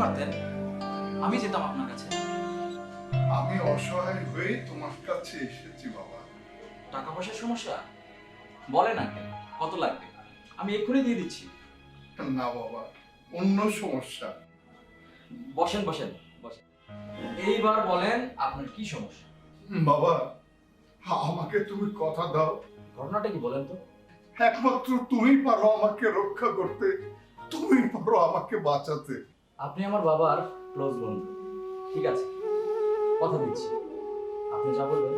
পারতেন? আমি যেতাম আপনার কাছে। আমি অসহায় হয়ে তোমার কাছে এসেছি বাবা। টাকা পয়সার সমস্যা? বলেন আঙ্কেল কত লাগবে? আমি এক্ষুনি দিয়ে দিচ্ছি। না বাবা অন্য সমস্যা। বসেন বসেন বসেন। এইবার বলেন আপনার কি সমস্যা? বাবা আমাকে তুমি কথা দাও। ঘটনাটা কি বলেন তো? একমাত্র তুমি পারো আমাকে রক্ষা করতে তুমি পারো আমাকে বাঁচাতে। আপনি আমার বাবার ক্লোজ বন্ধু। ঠিক আছে? কথা দিচ্ছি। আপনি যা বলবেন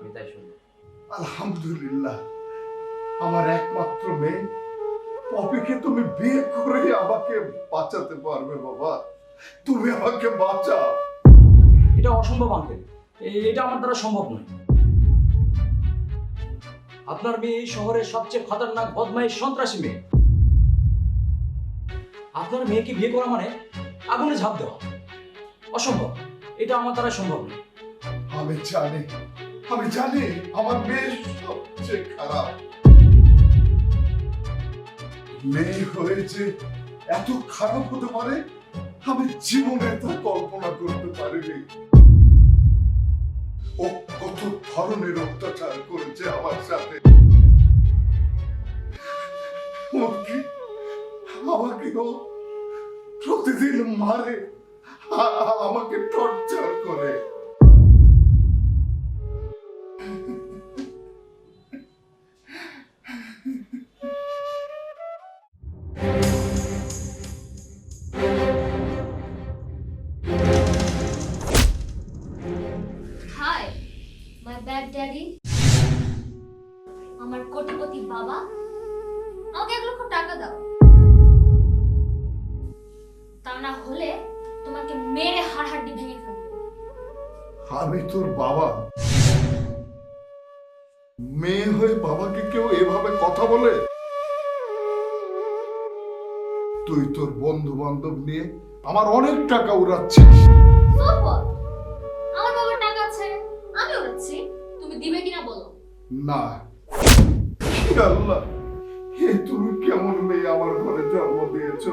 আমি তাই শুনব। আলহামদুলিল্লাহ। আমার একমাত্র মেয়ে। পপিকে তুমি বিয়ে করে আমাকে বাঁচাতে পারবে বাবা। তুমি আমাকে বাঁচাও। এটা অসম্ভব আঙ্কেল এটা আমার দ্বারা সম্ভব নয়। আপনার মেয়ে এই শহরের সবচেয়ে খতরনাক বদমাইশ সন্ত্রাসী মেয়ে। আপনার মেয়েকে বিয়ে করা মানে আগুনে ঝাঁপ দেওয়া। অসম্ভব। এটা আমার দ্বারা সম্ভব নয় আমি জানি আমি জানি আমার মেয়ে সবচেয়ে খারাপ। মেয়ে হয়েছে এত খারাপ হতে পারে, আমি জীবনে তা কল্পনা করতে পারিনি। ও কত ধরনের অত্যাচার করেছে আমার সাথে। ও কি? আমাকে ও প্রতিদিন মারে আমাকে টর্চার করে। বান্ধব নিয়ে আমার অনেক টাকা উড়াচ্ছিস So what? আমার বাবার টাকা আছে আমি উড়াচ্ছি তুমি দিবে কিনা বলো। না। আল্লাহ হে তুমি কেমন মেয়ে আমার ঘরে জন্ম দিয়েছ?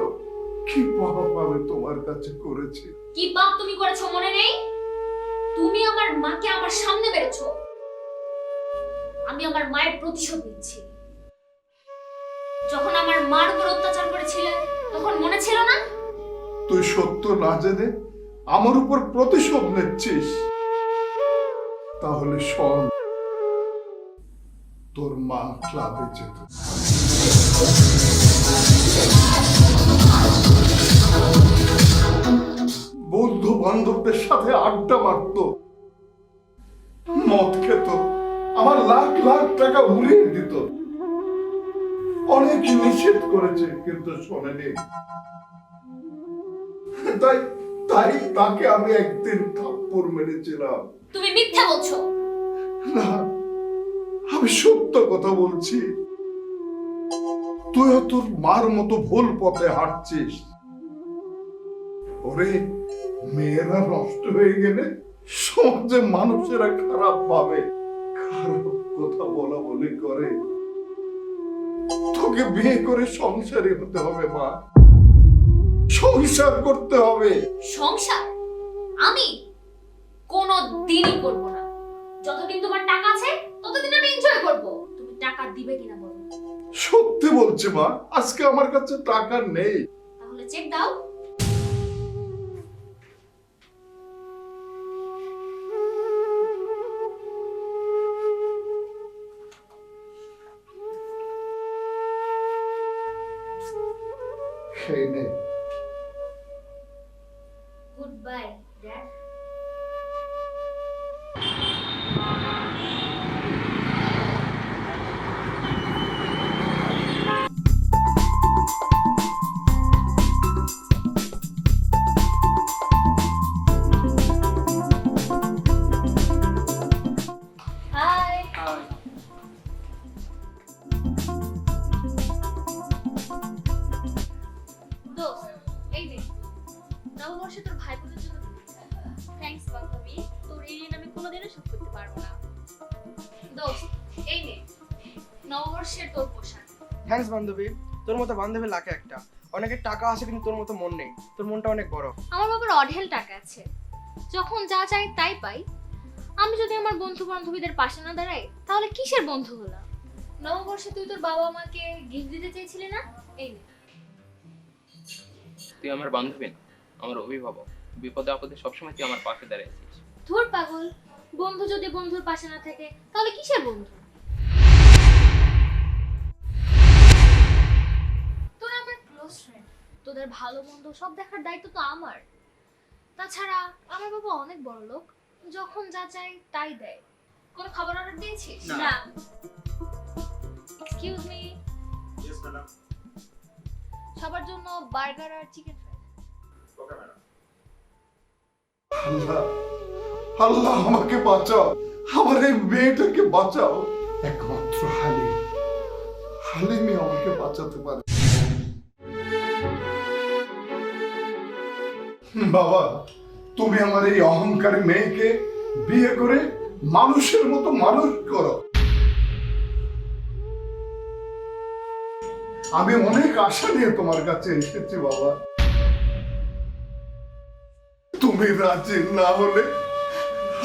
কি পাপ আমি তোমার কাছে করেছি। কি পাপ তুমি করেছ মনে নেই? তুমি আমার মাকে আমার সামনে আমি আমার মায়ের প্রতিশোধ নিচ্ছি। যখন আমার মার উপর অত্যাচার করেছিলে তখন মনে ছিল না? তুই সত্য না জেনে আমার উপর প্রতিশোধ নিচ্ছিস, তাহলে শোন, তোর মা ক্লাবে যেত। বন্ধু বান্ধবদের সাথে আড্ডা মারত, মদ খেত, আমার লাখ লাখ টাকা উড়িয়ে দিত। অনেক নিষেধ করেছে, কিন্তু শোনেনি। তাই তাই তাকে আমি একদিন থাপ্পড় মেরেছিলাম। তুমি মিথ্যা বলছো। না আমি সত্য কথা বলছি। তোর মার মতো ভুল পথে হাঁটছিস। ওরে মেয়েরা নষ্ট হয়ে গেলে সমাজে মানুষেরা খারাপ ভাবে। খারাপ কথা বলা বলি করে। তোকে বিয়ে করে সংসারী হতে হবে মা। সংসার করতে হবে। সংসার? আমি কোনো দিনই করব না। যতদিন তোমার টাকা আছে ততদিন আমি এনজয় করব। তুমি টাকা দিবে কিনা বলো। সত্যি বলছি মা আজকে আমার কাছে টাকা নেই। তাহলে চেক দাও। নববর্ষের তোর পোশাক। থ্যাঙ্কস বান্ধবী। তোর মতো বান্ধবী লাগে একটা। অনেকের টাকা আছে কিন্তু তোর মতো মন নেই। তোর মনটা অনেক বড়। আমার বাবার অঢেল টাকা আছে। যখন যা চাই তাই পাই। আমি যদি আমার বন্ধু বান্ধবীদের পাশে না দাঁড়াই তাহলে কিসের বন্ধু হলাম? নববর্ষে তুই তোর বাবা মাকে গিফট দিতে চেয়েছিলি না? এই নে। তুই আমার বান্ধবী না, আমার অভিভাবক। বিপদে আপদে সবসময় তুই আমার পাশে দাঁড়িয়েছিস ধুর পাগল। বন্ধু যদি বন্ধুর পাশে না থাকে তাহলে কিসের বন্ধু? ক্লোজ ফ্রেন্ড তোদের ভালো মন্দ সব দেখার দায়িত্ব তো আমার। তাছাড়া আমার বাবা অনেক বড় লোক। যখন যা চাই তাই দেয়। কোনো খাবার অর্ডার দিয়েছিস? না। এক্সকিউজ মি সবার জন্য বার্গার আর চিকেন ফ্রাই আল্লাহ আল্লাহ আমাকে বাঁচাও। আমার এই মেয়েটাকে বাঁচাও। একমাত্র হালিম। হালিমই আমাকে বাঁচাতে পারে। বাবা, তুমি আমার এই অহংকারী মেয়েকে বিয়ে করে মানুষের মতো মানুষ করো। আমি অনেক আশা নিয়ে তোমার কাছে এসেছি, বাবা। তুমি রাজি না হলে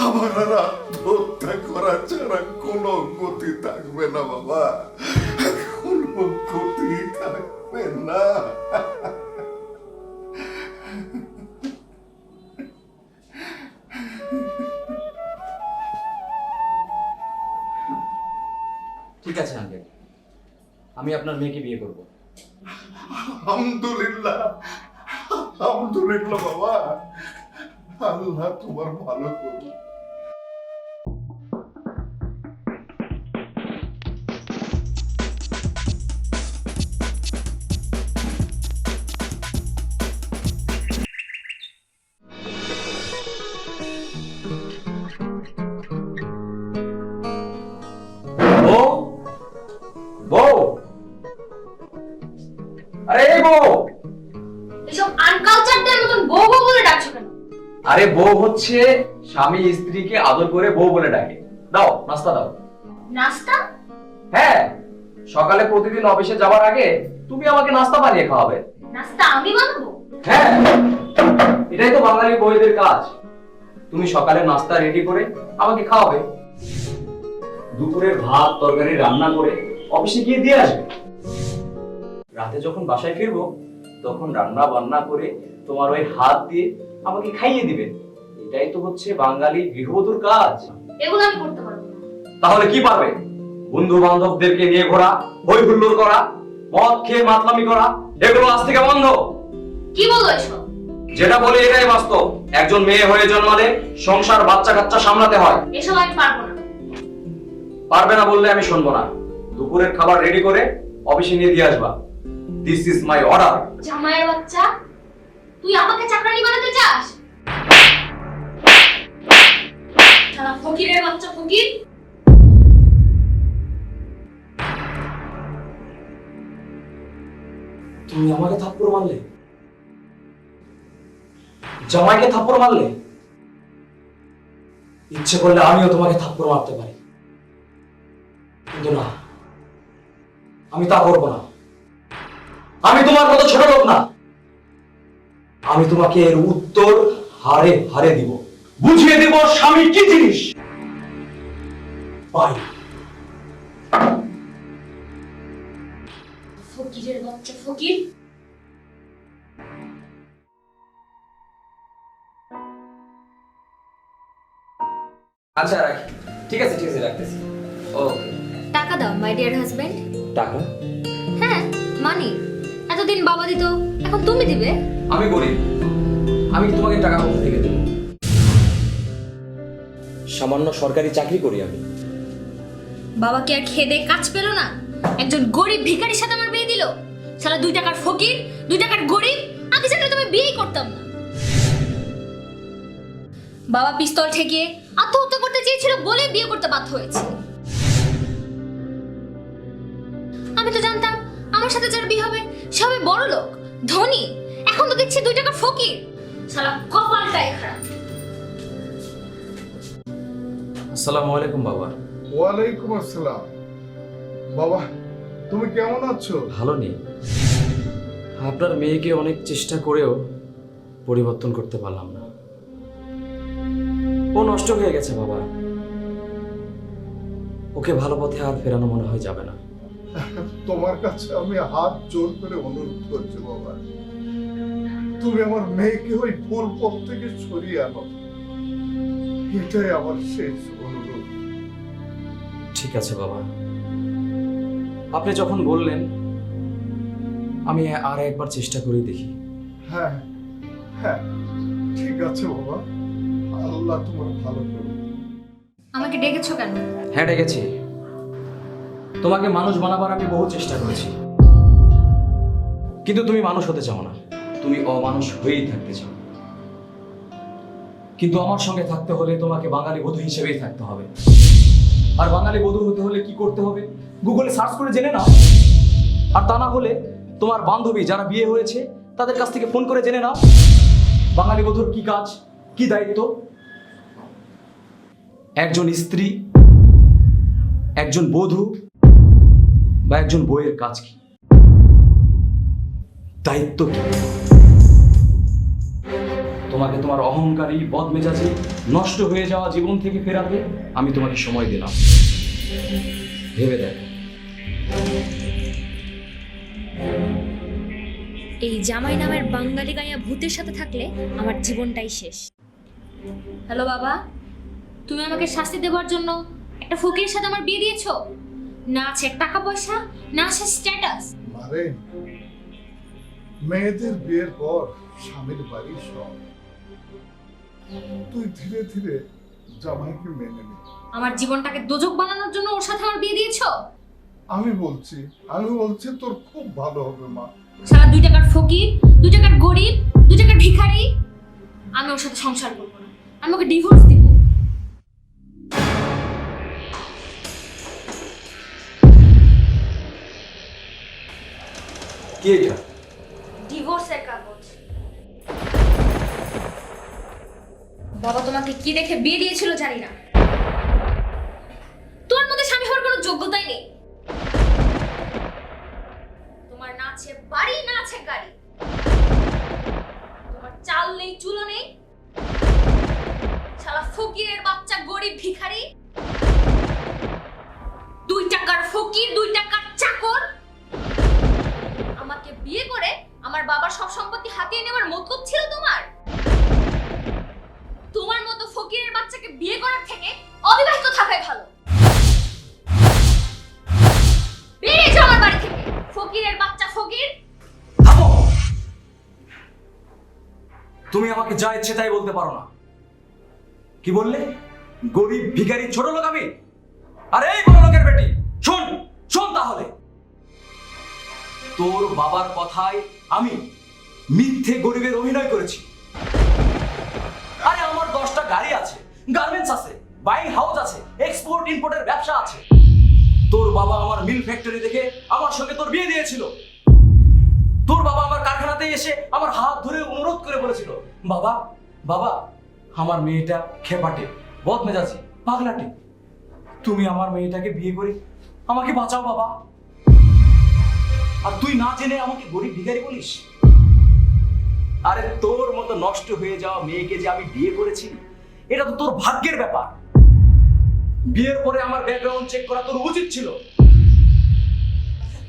আমার আর আত্মহত্যা করা ছাড়া কোনো গতি থাকবে না, বাবা। কোনো গতি থাকবে না। ঠিক আছে আঙ্কেল আমি আপনার মেয়েকে বিয়ে করব। আলহামদুলিল্লাহ। আলহামদুলিল্লাহ বাবা। আল্লাহ তোমার ভালো করবে আরে বউ হচ্ছে স্বামী স্ত্রীকে আদর করে বউ বলে ডাকে। দাও নাস্তা দাও। নাস্তা? হ্যাঁ সকালে প্রতিদিন অফিসে যাওয়ার আগে তুমি আমাকে নাস্তা বানিয়ে খাওয়াবে। নাস্তা আমি বানাবো? হ্যাঁ এটাই তো বাঙালি বইদের কাজ। তুমি সকালে নাস্তা রেডি করে আমাকে খাওয়াবে। দুপুরের ভাত তরকারি রান্না করে অফিসে গিয়ে দিয়ে আসবে। রাতে যখন বাসায় ফিরবো তখন রান্না বান্না করে তোমার ওই হাত দিয়ে আমাকে খাইয়ে দিবে। এটাই তো হচ্ছে বাঙালি গৃহবধূর কাজ। এগুলো আমি করতে পারব তাহলে কি পারবে? বন্ধু বান্ধবদেরকে নিয়ে ঘোরা হই হুল্লোড় করা মদ খেয়ে মাতলামি করা এগুলো আজ থেকে বন্ধ। কি বলো এসব? যেটা বলি এটাই বাস্তব। একজন মেয়ে হয়ে জন্মালে সংসার বাচ্চা কাচ্চা সামলাতে হয়। এসব আমি পারব না। পারবে না বললে আমি শুনব না। দুপুরের খাবার রেডি করে অফিসে নিয়ে দিয়ে আসবা। দিস ইজ মাই অর্ডার জামাইয়ের বাচ্চা? তুই আমাকে চাকরানি বানাতে চাস? ফকিরের বাচ্চা ফকির। তুমি আমাকে থাপ্পড় মারলে? জামাইকে থাপ্পড় মারলে? ইচ্ছে করলে আমিও তোমাকে থাপ্পড় মারতে পারি। কিন্তু না, আমি তা করব না। আমি তোমার মতো ছোট লোক না। আমি তোমাকে এর উত্তর হারে হারে দিব। বুঝিয়ে দিব স্বামী কি জিনিস। পাই। ফকিরের বাচ্চা ফকির। আচ্ছা রাখি। ঠিক আছে ঠিক আছে রাখতেছি। ওকে টাকা দাও মাই ডিয়ার হাজবেন্ড টাকা? হ্যাঁ মানি এতদিন বাবা দিত এখন তুমি দিবে? আমি গরিব। আমি তোমাকে টাকা কোথা থেকে দেব? সামান্য সরকারি চাকরি করি আমি। বাবা কি আর খেদে কাজ পেল না? একজন গরিব ভিখারির সাথে আমার বিয়ে দিল? সালা দুই টাকার ফকির, দুই টাকার গরিব আমি জানলে তুমি বিয়েই করতাম না। বাবা পিস্তল ঠেকিয়ে আত্মহত্যা করতে চেয়েছিল বলে বিয়ে করতে বাধ্য হয়েছে। আমি তো জানতাম আমার সাথে যার বিয়ে হবে সবাই বড় লোক ধনী এখন তো দেখছি দুই টাকার ফকির। সালা কপালটাই খারাপ। আসসালামু আলাইকুম বাবা। ওয়ালাইকুম আসসালাম। বাবা তুমি কেমন আছো? ভালো নেই আপনার মেয়েকে অনেক চেষ্টা করেও পরিবর্তন করতে পারলাম না। ও নষ্ট হয়ে গেছে বাবা। ওকে ভালো পথে আর ফেরানো মনে হয় যাবে না। তোমার কাছে আমি হাত জোর করে অনুরোধ করছি বাবা। তুমি আমার মেয়েকে ওই ভুল পথ থেকে সরিয়ে আনো। এটাই আমার শেষ অনুরোধ। ঠিক আছে বাবা। আপনি যখন বললেন আমি আর একবার চেষ্টা করে দেখি। হ্যাঁ হ্যাঁ ঠিক আছে বাবা। আল্লাহ তোমার ভালো করুন আমাকে ডেকেছো কেন? হ্যাঁ ডেকেছি। তোমাকে মানুষ বানাবার আমি বহু চেষ্টা করেছি। কিন্তু তুমি মানুষ হতে চাও না। তুমি অমানুষ হয়েই থাকতে চাও। কিন্তু আমার সঙ্গে থাকতে হলে তোমাকে বাঙালি বধূ হিসেবেই থাকতে হবে। আর বাঙালি বধূ হতে হলে কি করতে হবে? গুগলে সার্চ করে জেনে নাও। আর তা না হলে তোমার বান্ধবী যারা বিয়ে হয়েছে, তাদের কাছ থেকে ফোন করে জেনে নাও। বাঙালি বধূর কি কাজ, কি দায়িত্ব? একজন স্ত্রী, একজন বধূ, বা একজন বইয়ের কাজ কি? দায়িত্ব কি? তোমাকে তোমার অহংকারী বদমেজাজি নষ্ট হয়ে যাওয়া জীবন থেকে ফেরাতে আমি তোমাকে সময় দিলাম। ভেবে দেখ। এই জামাই নামের বাঙালি গাইয়া ভূতের সাথে থাকলে আমার জীবনটাই শেষ। হ্যালো বাবা তুমি আমাকে শাস্তি দেওয়ার জন্য একটা ফকিরের সাথে আমার বিয়ে দিয়েছ? না আছে টাকা পয়সা না আছে স্ট্যাটাস মারে মেয়েদের বিয়ের পর স্বামীর বাড়ি সব তুই ধীরে ধীরে জামাইকে মেনে নে। আমার জীবনটাকে দোজক বানানোর জন্য ওর সাথে আমার বিয়ে দিয়েছ? আমি বলছি আমি বলছি তোর খুব ভালো হবে মা। সারা দুই টাকার ফকির দুই টাকার গরিব দুই টাকার ভিখারি আমি ওর সাথে সংসার করব না। আমি ওকে ডিভোর্স দিব। কি এটা? বাবা তোমাকে কি দেখে বিয়ে দিয়েছিল জানি না। তোমার মধ্যে স্বামী হওয়ার কোনো যোগ্যতাই নেই। তোমার না আছে বাড়ি, না আছে গাড়ি। তোমার চাল নেই চুলো নেই। শালা ফকিরের বাচ্চা, গরিব ভিখারি। দুই টাকার ফকির, দুই টাকার চাকর। আমাকে বিয়ে করে আমার বাবার সব সম্পত্তি হাতিয়ে নেওয়ার মতলব ছিল তোমার? তোমার মতো ফকিরের বাচ্চাকে বিয়ে করার থেকে অবিবাহিত থাকাই ভালো। তুমি আমাকে যা ইচ্ছে তাই বলতে পারো না। কি বললে? গরিব ভিখারি ছোট লোক আমি? আরে এই বড় লোকের বেটি। শোন শোন তাহলে। তোর বাবার কথায় আমি মিথ্যে গরিবের অভিনয় করেছি। গাড়ি আছে গার্মেন্টস আছে বাইং হাউস আছে এক্সপোর্ট ইম্পোর্টের ব্যবসা আছে। তোর বাবা আমার মিল ফ্যাক্টরি দেখে আমার সঙ্গে তোর বিয়ে দিয়েছিল। তোর বাবা আমার কারখানাতে এসে আমার হাত ধরে অনুরোধ করে বলেছিল, বাবা বাবা, আমার মেয়েটা খেপাটে বদ মেজাজি পাগলাটে। তুমি আমার মেয়েটাকে বিয়ে করে আমাকে বাঁচাও, বাবা। আর তুই না জেনে আমাকে গরিব ভিখারি বলিস? আরে তোর মতো নষ্ট হয়ে যাওয়া মেয়েকে যে আমি বিয়ে করেছি এটা তো তোর ভাগ্যের ব্যাপার। বিয়ের পরে আমার ব্যাকগ্রাউন্ড চেক করা তোর উচিত ছিল।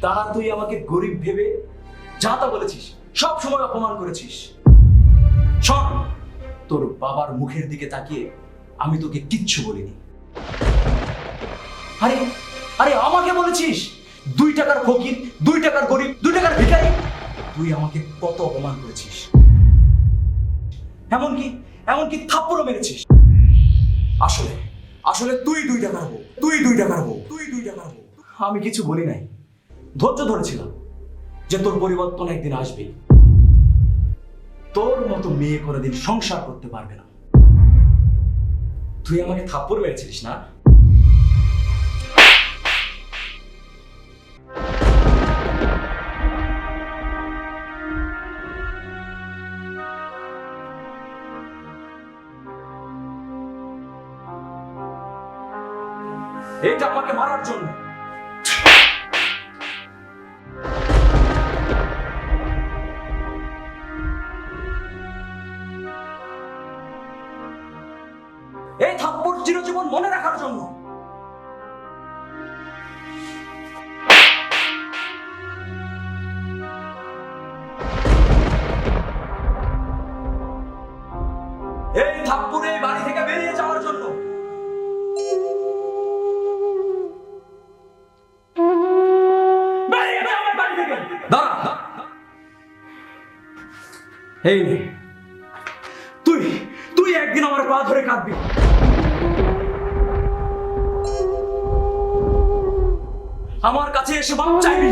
তারা তুই আমাকে গরিব ভেবে যা তা বলেছিস, সব সময় অপমান করেছিস। শোন, তোর বাবার মুখের দিকে তাকিয়ে আমি তোকে কিচ্ছু বলিনি। আরে আরে, আমাকে বলেছিস? দুই টাকার ফকির, দুই টাকার গরিব, দুই টাকার ভিখারি। তুই আমাকে কত অপমান করেছিস। এমনকি এমনকি থাপ্পড়ও মেরেছিস। আসলে আসলে তুই দুই টাকার বউ তুই দুই টাকার বউ তুই দুই টাকার বউ আমি কিছু বলি নাই, ধৈর্য ধরেছিলাম যে তোর পরিবর্তন একদিন আসবে। তোর মতো মেয়ে কোনোদিন সংসার করতে পারবে না। তুই আমাকে থাপ্পড় মেরেছিস না? এইটা আমাকে মারার জন্য। এই থাপ্পড় চিরজীবন মনে রাখার জন্য। এই নে। তুই তুই একদিন আমার পা ধরে কাঁদবি আমার কাছে এসে বাপ চাইবি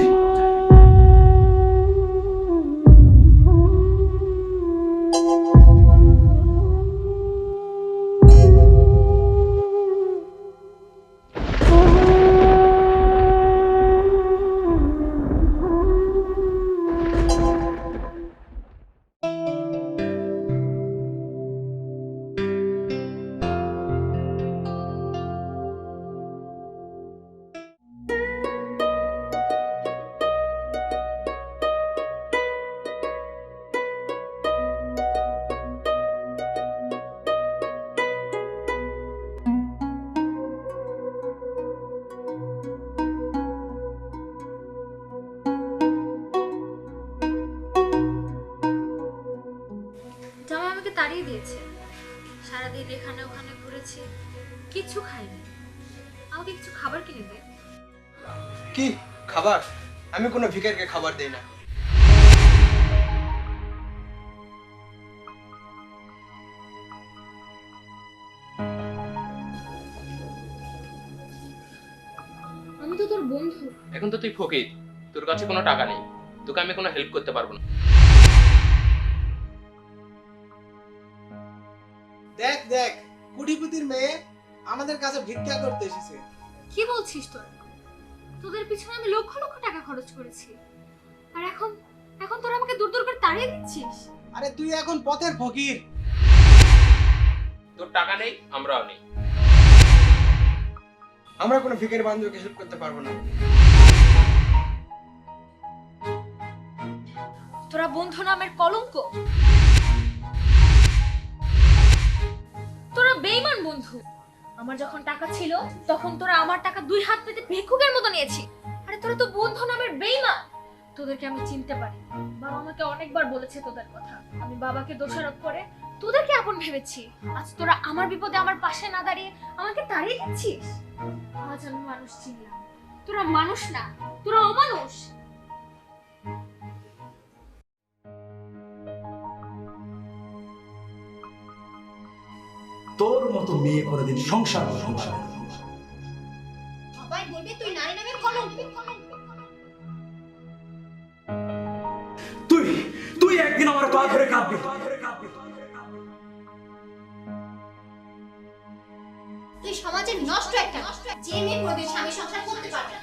আমি কোনো ভিখারিকে খাবার দেই না। আমি তো তোর বন্ধু। এখন তো তুই ফকির। তোর কাছে কোনো টাকা নেই। তোকে আমি কোনো হেল্প করতে পারব না। দেখ দেখ কুটিপুতির মেয়ে আমাদের কাছে ভিক্ষা করতে এসেছে। কি বলছিস তোরা? তোদের পিছনে আমি লক্ষ লক্ষ টাকা খরচ করেছি। আর এখন এখন তোরা আমাকে দূর দূর করে তাড়িয়ে দিচ্ছিস? আরে তুই এখন পথের ফকির। তোর টাকা নেই আমরাও নেই। আমরা কোনো ভিখারি বান্ধবকে হেল্প করতে পারব না। তোরা বন্ধু নামের কলঙ্ক? আমার যখন টাকা ছিল, তখন তোরা আমার টাকা দুই হাত পেতে ভিক্ষুকের মতো নিয়েছি। আরে তোরা তো বন্ধু নামের বেইমান। তোদেরকে আমি চিনতে পারি। বাবা আমাকে অনেকবার বলেছে তোদের কথা। আমি বাবাকে দোষারোপ করে তোদেরকে আপন ভেবেছি। আজ তোরা আমার বিপদে আমার পাশে না দাঁড়িয়ে আমাকে তাড়িয়ে দিচ্ছিস? আজ আমি মানুষ চিনলাম। তোরা মানুষ না, তোরা অমানুষ। তোর মতো মেয়ে কোনোদিন সংসার। সবাই বলবে তুই নারী নামের কলঙ্ক। তুই তুই একদিন আমার পা ধরে কাঁদবি। তুই সমাজের নষ্ট একটা যে মেয়ে প্রদেশ স্বামী সংসার করতে পারবে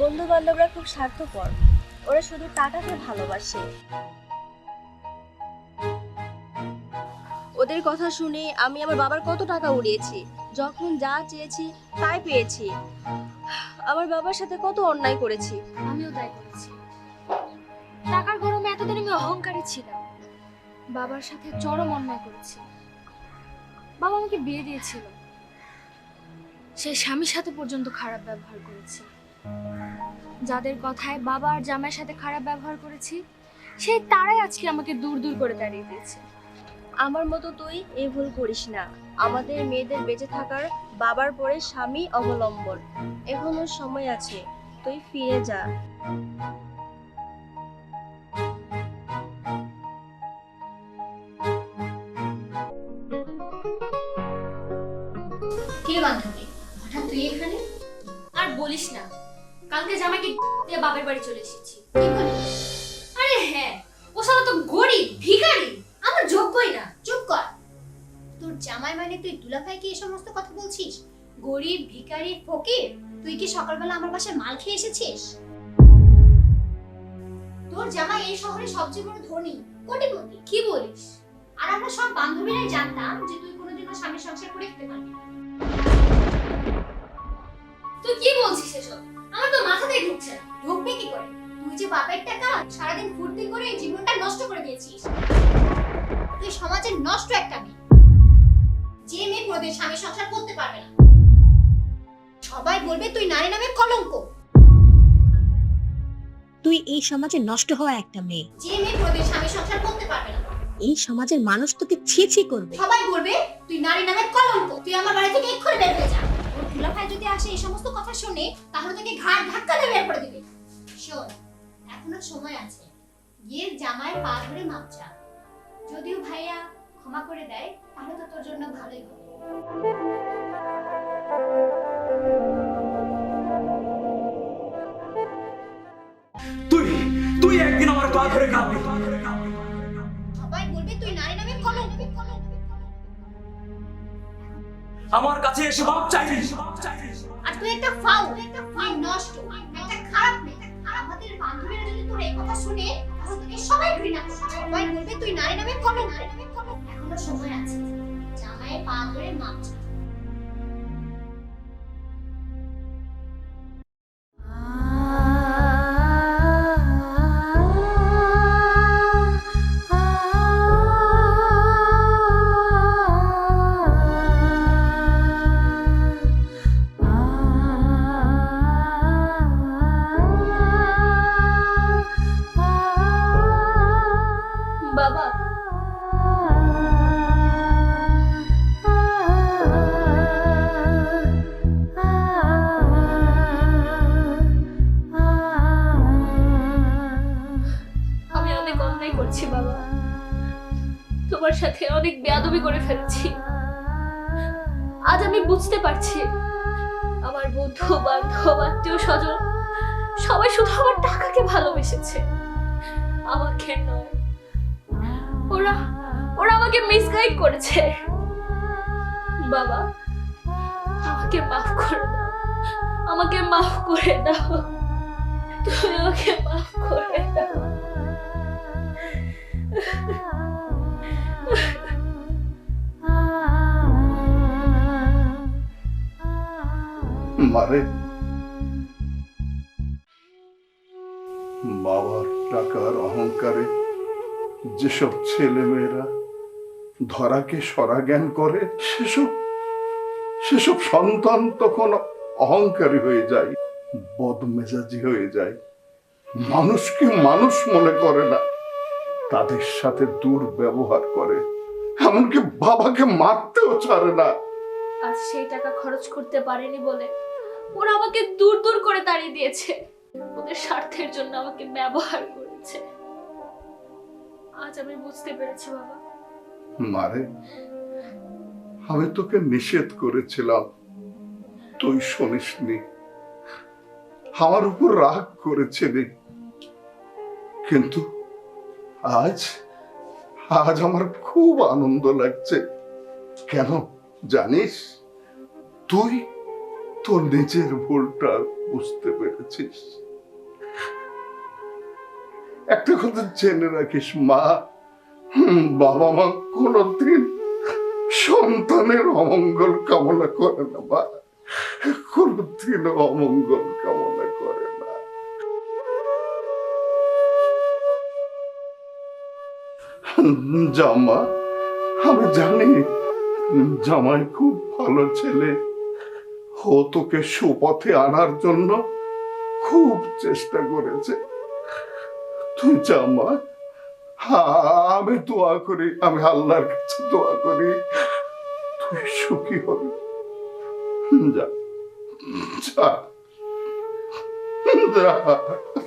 বন্ধু বান্ধবরা খুব স্বার্থপর। ওরা শুধু টাকাকে ভালোবাসে। ওদের কথা শুনে আমি আমার বাবার কত টাকা উড়িয়েছি, যখন যা চেয়েছি তাই পেয়েছি। আমার বাবার সাথে কত অন্যায় করেছি। আমিও তাই করেছি। টাকার গরমে এতদিন আমি অহংকারী ছিলাম। বাবার সাথে চরম অন্যায় করেছি। বাবা আমাকে বিয়ে দিয়েছিল। সেই স্বামীর সাথে পর্যন্ত খারাপ ব্যবহার করেছি। যাদের কথায় বাবা আর জামাইয়ের সাথে খারাপ ব্যবহার করেছি, সেই তারাই আজকে আমাকে দূর দূর করে দাঁড়িয়ে দিয়েছে। আমার মতো তুই এই ভুল করিস না। আমাদের মেয়েদের বেঁচে থাকার বাবার পরে স্বামী অবলম্বন। এখনও সময় আছে, তুই ফিরে যা। কালকে জামাইকে দিয়ে বাপের বাড়ি চলে এসেছি। কি বলিস? আরে হ্যাঁ ও সালা তো গরিব, ভিখারি। আমার যোগ্যই না। চুপ কর। তোর জামাই মানে তুই দুলাভাইকে এই সমস্ত কথা বলছিস? গরিব, ভিখারি, ফকির, তুই কি সকালবেলা আমার বাসায় মাল খেয়ে এসেছিস? তোর জামাই এই শহরে সবচেয়ে বড় ধনী, কোটিপতি, কি বলিস? আর আমরা সব বান্ধবীরাই জানতাম যে তুই কোনোদিনও স্বামীর সংসার করে খেতে পারবি। তুই কি বলছিস এসব? আমার তো মাথাতেই ঢুকছে না। ঢুকবে কি করে? তুই যে বাপের টাকা সারাদিন ফুর্তি করে জীবনটা নষ্ট করে দিয়েছিস। তুই সমাজের নষ্ট একটা মেয়ে। যে মেয়ে প্রদেশ স্বামী সংসার করতে পারবে না। সবাই বলবে তুই নারী নামে কলঙ্ক। তুই এই সমাজে নষ্ট হওয়া একটা মেয়ে। যে মেয়ে প্রদেশ স্বামী সংসার করতে পারবে না। এই সমাজের মানুষ তোকে ছি ছি করবে। সবাই বলবে তুই নারী নামে কলঙ্ক। তুই আমার বাড়ি থেকে এক্ষুনি বের হয়ে যা। যদি আসে এই সমস্ত কথা শুনে তাহলে তোকে ঘাট ধাক্কা দিয়ে বের করে দিবে। শোন এখনও সময় আছে। গিয়ে জামাই পা ধরে মাপ চা। যদিও ভাইয়া ক্ষমা করে দেয় তাহলে তো তোর জন্য ভালোই হবে। তুই তুই একদিন আমার পা ধরে কাঁদবি সবাই বলবে তুই নারী নামে কলঙ্ক আমার কাছে এসে মাপ চাইবি। আর তুই একটা ফাউ একটা ফাউ। নষ্ট একটা খারাপ মেয়ে। আমাদের বান্ধবীরা যদি তোর এই কথা শুনে, তাহলে তোকে সবাই ঘৃণা করবে। সবাই বলবে, তুই নারী নামে কলঙ্ক এখনও সময় আছে। জামায় পা ধরে মাপ সাথে অনেক বেয়াদবি করে ফেলেছি। আজ আমি বুঝতে পারছি আমার বন্ধু, বান্ধব, আত্মীয় স্বজন সবাই শুধু আমার টাকাকে ভালোবেসেছে। আমাকে নয়, ওরা ওরা আমাকে মিসগাইড করেছে। বাবা, আমাকে মাফ করে দাও। আমাকে মাফ করে দাও। তুমি আমাকে মাফ করে দাও। মারে। বাবার টাকার অহংকারে যেসব ছেলে মেয়েরা ধরাকে সরা জ্ঞান করে, সেসব সেসব সন্তান তখন অহংকারী হয়ে যায়, বদমেজাজি হয়ে যায়। মানুষকে মানুষ মনে করে না, তাদের সাথে দুর্ব্যবহার করে। এমনকি বাবাকে মারতেও ছাড়ে না। আজ সেই টাকা খরচ করতে পারেনি বলে ওরা আমাকে দূর দূর করে তাড়িয়ে দিয়েছে। ওদের স্বার্থের জন্য আমাকে ব্যবহার করেছে। আজ আমি বুঝতে পেরেছি, বাবা। মারে, আমি তোকে নিষেধ করেছিলাম। তুই শুনিসনি। আমার উপর রাগ করেছিলি। কিন্তু আজ আজ আমার খুব আনন্দ লাগছে। কেন জানিস? তুই তোর নিজের ভুলটা বুঝতে পেরেছিস? একটা কথা জেনে রাখিস, মা। বাবা মা কোনদিন সন্তানের অমঙ্গল কামনা করে না, মা। কোনদিন অমঙ্গল কামনা করে না। জামা আমি জানি, জামাই খুব ভালো ছেলে। ও তোকে সুপথে আনার জন্য খুব চেষ্টা করেছে। তুই জামা আমি দোয়া করি, আমি আল্লাহর কাছে দোয়া করি। তুই সুখী হবে। যা যা যা।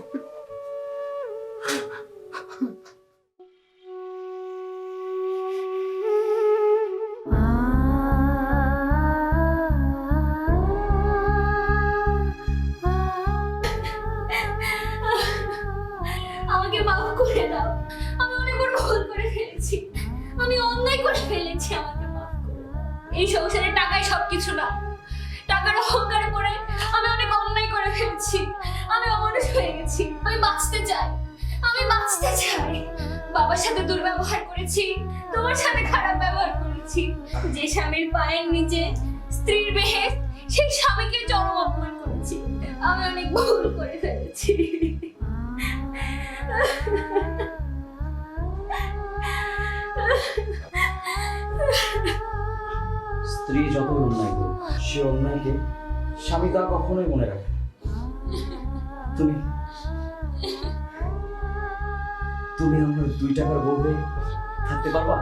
সাথে দুর্ব্যবহার করেছি, তোমার সাথে খারাপ ব্যবহার করেছি। যে স্বামীর পায়ের নিচে স্ত্রীর বেহে সেই স্বামীকে চরম অপমান করেছি। আমি অনেক ভুল করে ফেলেছি। স্ত্রী যতই অন্যায় সে অন্যায়কে স্বামী তা কখনোই মনে রাখে তুমি তুমি আমার দুই টাকার বউরে থাকতে পারবা?